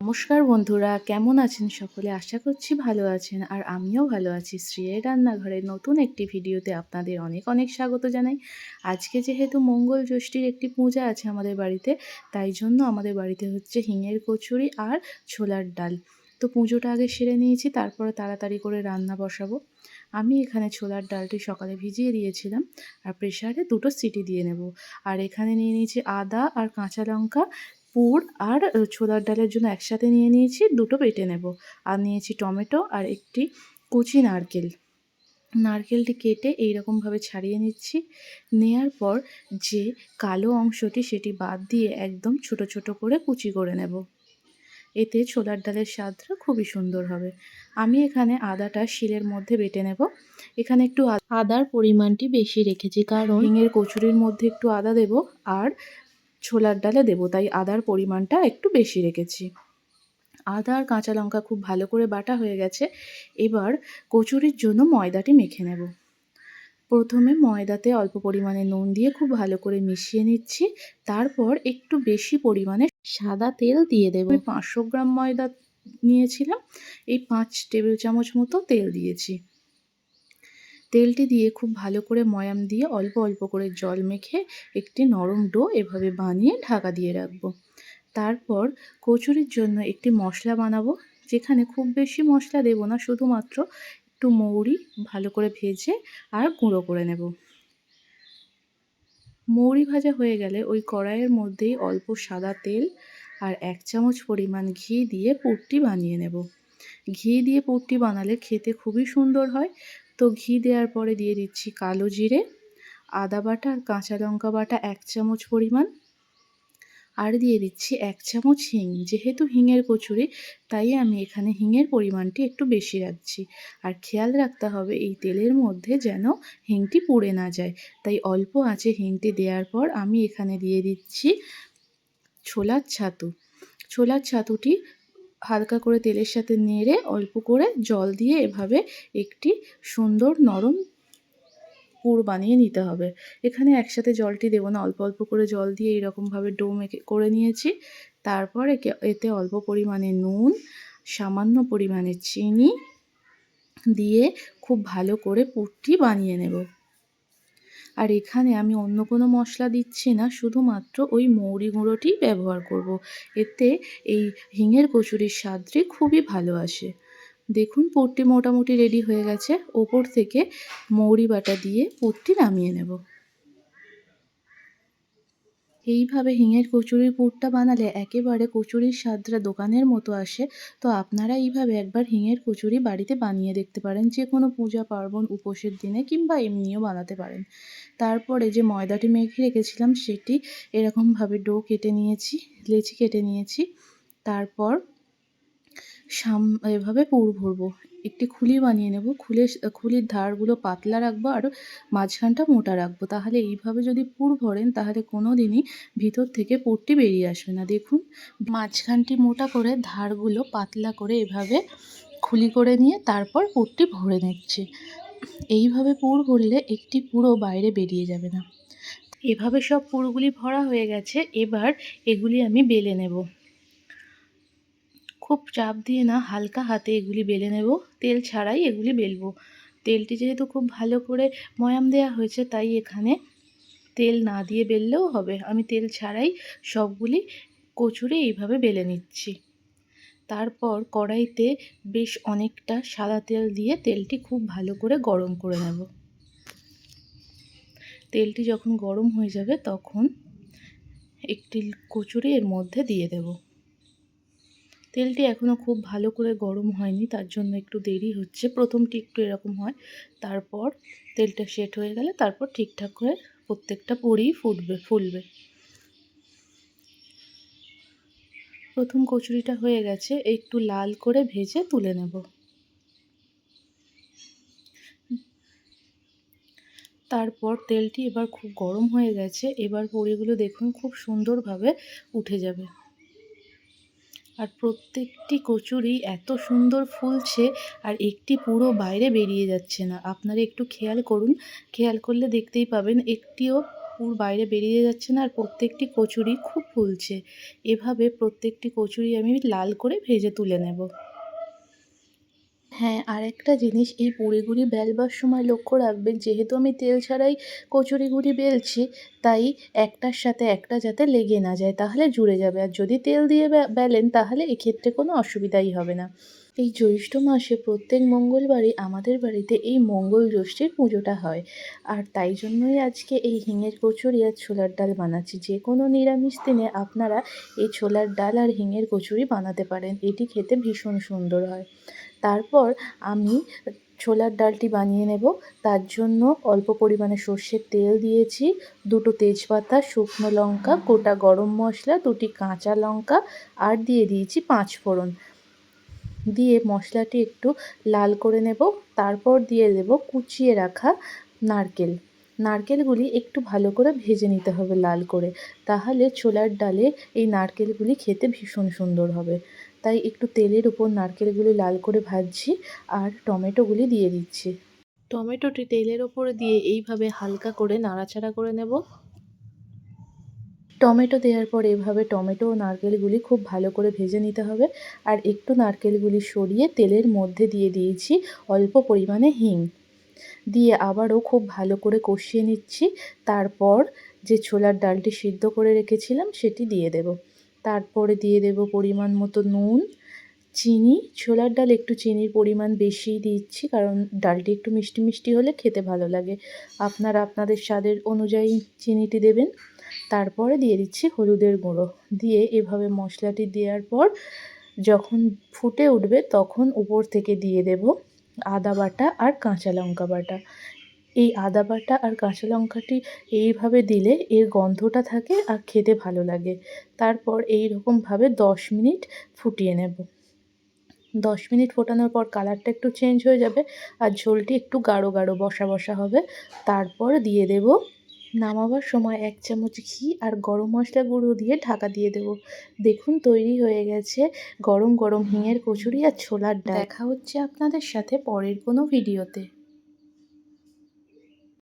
নমস্কার বন্ধুরা, কেমন আছেন সকলে? আশা করছি ভালো আছেন আর আমিও ভালো আছি। শ্রীয়ের রান্নাঘরের নতুন একটি ভিডিওতে আপনাদের অনেক অনেক স্বাগত জানাই। আজকে যেহেতু মঙ্গল ষষ্ঠীর একটি পূজা আছে আমাদের বাড়িতে, তাই জন্য আমাদের বাড়িতে হচ্ছে হিঙের কচুরি আর ছোলার ডাল। তো পুজোটা আগে সেরে নিয়েছি, তারপরে তাড়াতাড়ি করে রান্না বসাবো। আমি এখানে ছোলার ডালটি সকালে ভিজিয়ে দিয়েছিলাম আর প্রেশারে দুটো সিটি দিয়ে নেব। আর এখানে নিয়ে নিয়েছি আদা আর কাঁচা লঙ্কা পুর আর ছোলার ডালের জন্য একসাথে নিয়ে নিয়েছি দুটো বেটে নেব। আর নিয়েছি টমেটো আর একটি কুচি নারকেল। নারকেলটি কেটে এইরকমভাবে ছাড়িয়ে নিচ্ছি। নেয়ার পর যে কালো অংশটি সেটি বাদ দিয়ে একদম ছোট ছোট করে কুচি করে নেব। এতে ছোলার ডালের স্বাদটা খুবই সুন্দর হবে। আমি এখানে আদাটা শিলের মধ্যে বেটে নেব। এখানে একটু আদার পরিমাণটি বেশি রেখেছি কারণ হিঙের কচুরির মধ্যে একটু আদা দেব। আর ছোলার ডালে দেবো, তাই আদার পরিমাণটা একটু বেশি রেখেছি। আদা আর কাঁচা লঙ্কা খুব ভালো করে বাটা হয়ে গেছে, এবার কচুরির জন্য ময়দাটি মেখে নেব। প্রথমে ময়দাতে অল্প পরিমাণে নুন দিয়ে খুব ভালো করে মিশিয়ে নিচ্ছি, তারপর একটু বেশি পরিমাণে সাদা তেল দিয়ে দেবো। পাঁচশো গ্রাম ময়দা নিয়েছিলাম, এই পাঁচ টেবিল চামচ মতো তেল দিয়েছি। তেলটি দিয়ে খুব ভালো করে ময়াম দিয়ে অল্প অল্প করে জল মেখে একটি নরম ডো এভাবে বানিয়ে ঢাকা দিয়ে রাখব। তারপর কচুরির জন্য একটি মশলা বানাবো, যেখানে খুব বেশি মশলা দেবো না, শুধুমাত্র একটু মৌরি ভালো করে ভেজে আর গুঁড়ো করে নেব। মৌরি ভাজা হয়ে গেলে ওই কড়াইয়ের মধ্যেই অল্প সাদা তেল আর এক চামচ পরিমাণ ঘি দিয়ে পুরটি বানিয়ে নেব। ঘি দিয়ে পুরটি বানালে খেতে খুবই সুন্দর হয় তো ঘি দেওয়ার পরে দিয়ে দিচ্ছি কালো জিরে, আদা বাটা আর কাঁচা লঙ্কা বাটা এক চামচ পরিমাণ। আর দিয়ে দিচ্ছি এক চামচ হিং, যেহেতু হিঙের কচুরি, তাই আমি এখানে হিঙের পরিমাণটি একটু বেশি রাখছি। আর খেয়াল রাখতে হবে এই তেলের মধ্যে যেন হিংটি পুড়ে না যায়। তাই অল্প আছে হিংটি দেওয়ার পর আমি এখানে দিয়ে দিচ্ছি ছোলার ছাতু। ছোলার ছাতুটি হালকা করে তেলের সাথে নেড়ে অল্প করে জল দিয়ে এভাবে একটি সুন্দর নরম পুর বানিয়ে নিতে হবে। এখানে একসাথে জলটি দেবো না, অল্প অল্প করে জল দিয়ে এরকমভাবে ডো মেখে করে নিয়েছি। তারপর এতে অল্প পরিমাণে নুন, সামান্য পরিমাণে চিনি দিয়ে খুব ভালো করে পুরটি বানিয়ে নেব। আর এখানে আমি অন্য কোনো মশলা দিচ্ছি না, শুধুমাত্র ওই মৌরি গুঁড়োটি ব্যবহার করব। এতে এই হিঙের কচুরির স্বাদটি খুবই ভালো আসে। দেখুন, পুরটি মোটামুটি রেডি হয়ে গেছে। ওপর থেকে মৌরি বাটা দিয়ে পুরটি নামিয়ে নেব। এইভাবে হিঙের কচুরির পুরটা বানালে একেবারে কচুরির স্বাদটা দোকানের মতো আসে। তো আপনারা এইভাবে একবার হিঙের কচুরি বাড়িতে বানিয়ে দেখতে পারেন যে কোনো পূজা পার্বণ, উপোসের দিনে কিংবা এমনিও বানাতে পারেন। তারপরে যে ময়দাটি মেখে রেখেছিলাম, সেটি এরকমভাবে ডো কেটে নিয়েছি, লেচি কেটে নিয়েছি। তারপর সাম, এভাবে পুর ভরবো। একটি খুলি বানিয়ে নেব। খুলে খুলির ধারগুলো পাতলা রাখব আর মাঝখানটা মোটা রাখব। তাহলে এইভাবে যদি পুর ভরেন, তাহলে কোনো দিনই ভিতর থেকে পুরটি বেরিয়ে আসবে না। দেখুন, মাঝখানটি মোটা করে ধারগুলো পাতলা করে এভাবে খুলি করে নিয়ে তারপর পুরটি ভরে নিচ্ছে। এইভাবে পুর ভরলে একটি পুরো বাইরে বেরিয়ে যাবে না। এভাবে সব পুরগুলি ভরা হয়ে গেছে। এবার এগুলি আমি বেলে নেব। খুব চাপ দিয়ে না হালকা হাতে এগুলি বেলে নেব। তেল ছাড়াই এগুলি বেলবো। তেলটি যেহেতু খুব ভালো করে ময়াম দেওয়া হয়েছে, তাই এখানে তেল না দিয়ে বেললেও হবে। আমি তেল ছাড়াই সবগুলি কচুরি এইভাবে বেলে নিচ্ছি। তারপর কড়াইতে বেশ অনেকটা সাদা তেল দিয়ে তেলটি খুব ভালো করে গরম করে নেব। তেলটি যখন গরম হয়ে যাবে, তখন একটি কচুরি এর মধ্যে দিয়ে দেবো। তেলটি এখনও খুব ভালো করে গরম হয়নি, তার জন্য একটু দেরি হচ্ছে। প্রথমটি একটু এরকম হয়, তারপর তেলটা সেট হয়ে গেলে তারপর ঠিকঠাক করে প্রত্যেকটা পুরি ফুটবে, ফুলবে। প্রথম কচুরিটা হয়ে গেছে, একটু লাল করে ভেজে তুলে নেব। তারপর তেলটি এবার খুব গরম হয়ে গেছে, এবার পুরিগুলো দেখুন, খুব সুন্দরভাবে উঠে যাবে। আর প্রত্যেকটি কচুরি এত সুন্দর ফুলছে আর একটি পুরো বাইরে বেরিয়ে যাচ্ছে না। আপনারা একটু খেয়াল করুন। খেয়াল করলে দেখতেই পাবেন একটিও পুর বাইরে বেরিয়ে যাচ্ছে না আর প্রত্যেকটি কচুরি খুব ফুলছে। এভাবে প্রত্যেকটি কচুরি আমি লাল করে ভেজে তুলে নেব। হ্যাঁ আর একটা জিনিস, এই পুরিগুলি বেলবার সময় লক্ষ্য রাখবেন, যেহেতু আমি তেল ছাড়াই কচুরিগুলি বেলছি, তাই একটার সাথে একটা যাতে লেগে না যায়, তাহলে জুড়ে যাবে। আর যদি তেল দিয়ে বেলেন, তাহলে এক্ষেত্রে কোনো অসুবিধাই হবে না। এই জ্যৈষ্ঠ মাসে প্রত্যেক মঙ্গলবারই আমাদের বাড়িতে এই মঙ্গল ষষ্ঠীর পুজোটা হয়। আর তাই জন্যই আজকে এই হিঙের কচুরি আর ছোলার ডাল বানাচ্ছি। যে কোনো নিরামিষ দিনে আপনারা এই ছোলার ডাল আর হিঙের কচুরি বানাতে পারেন। এটি খেতে ভীষণ সুন্দর হয়। তারপর আমি ছোলার ডালটি বানিয়ে নেব। তার জন্য অল্প পরিমাণে সর্ষের তেল দিয়েছি, দুটো তেজপাতা, শুকনো লঙ্কা, গোটা গরম মশলা, দুটি কাঁচা লঙ্কা আর দিয়ে দিয়েছি পাঁচ ফোড়ন। দিয়ে মশলাটি একটু লাল করে নেব, তারপর দিয়ে দেব কুচিয়ে রাখা নারকেল। নারকেলগুলি একটু ভালো করে ভেজে নিতে হবে লাল করে। তাহলে ছোলার ডালে এই নারকেলগুলি খেতে ভীষণ সুন্দর হবে। তাই একটু তেলের উপর নারকেলগুলি লাল করে ভাজছি আর টমেটোগুলি দিয়ে দিচ্ছি। টমেটোটি তেলের ওপরে দিয়ে এইভাবে হালকা করে নাড়াচাড়া করে নেব। টমেটো দেওয়ার পর এভাবে টমেটো ও নারকেলগুলি খুব ভালো করে ভেজে নিতে হবে। আর একটু নারকেলগুলি সরিয়ে তেলের মধ্যে দিয়ে দিয়েছি অল্প পরিমাণে হিং। দিয়ে আবারও খুব ভালো করে কষিয়ে নিচ্ছি। তারপর যে ছোলার ডালটি সিদ্ধ করে রেখেছিলাম সেটি দিয়ে দেব। তারপরে দিয়ে দেব পরিমাণ মতো নুন, চিনি। ছোলার ডাল একটু চিনির পরিমাণ বেশিই দিচ্ছি কারণ ডালটি একটু মিষ্টি মিষ্টি হলে খেতে ভালো লাগে। আপনারা আপনাদের স্বাদের অনুযায়ী চিনিটি দেবেন। তারপরে দিয়ে দিচ্ছি হলুদের গুঁড়ো। দিয়ে এভাবে মশলাটি দেওয়ার পর যখন ফুটে উঠবে তখন উপর থেকে দিয়ে দেব। আদা বাটা আর কাঁচা লঙ্কা বাটা। এই আদা বাটা আর কাঁচা লঙ্কাটি এইভাবে দিলে এর গন্ধটা থাকে আর খেতে ভালো লাগে। তারপর এই রকমভাবে দশ মিনিট ফুটিয়ে নেব। দশ মিনিট ফোটানোর পর কালারটা একটু চেঞ্জ হয়ে যাবে আর ঝোলটি একটু গাঢ় গাঢ় বসা বসা হবে। তারপর দিয়ে দেব নামাবার সময় এক চামচ ঘি আর গরম মশলা গুঁড়ো দিয়ে ঢাকা দিয়ে দেব। দেখুন, তৈরি হয়ে গেছে গরম গরম হিঙের কচুরি আর ছোলার ডাল। দেখা হচ্ছে আপনাদের সাথে পরের কোনো ভিডিওতে।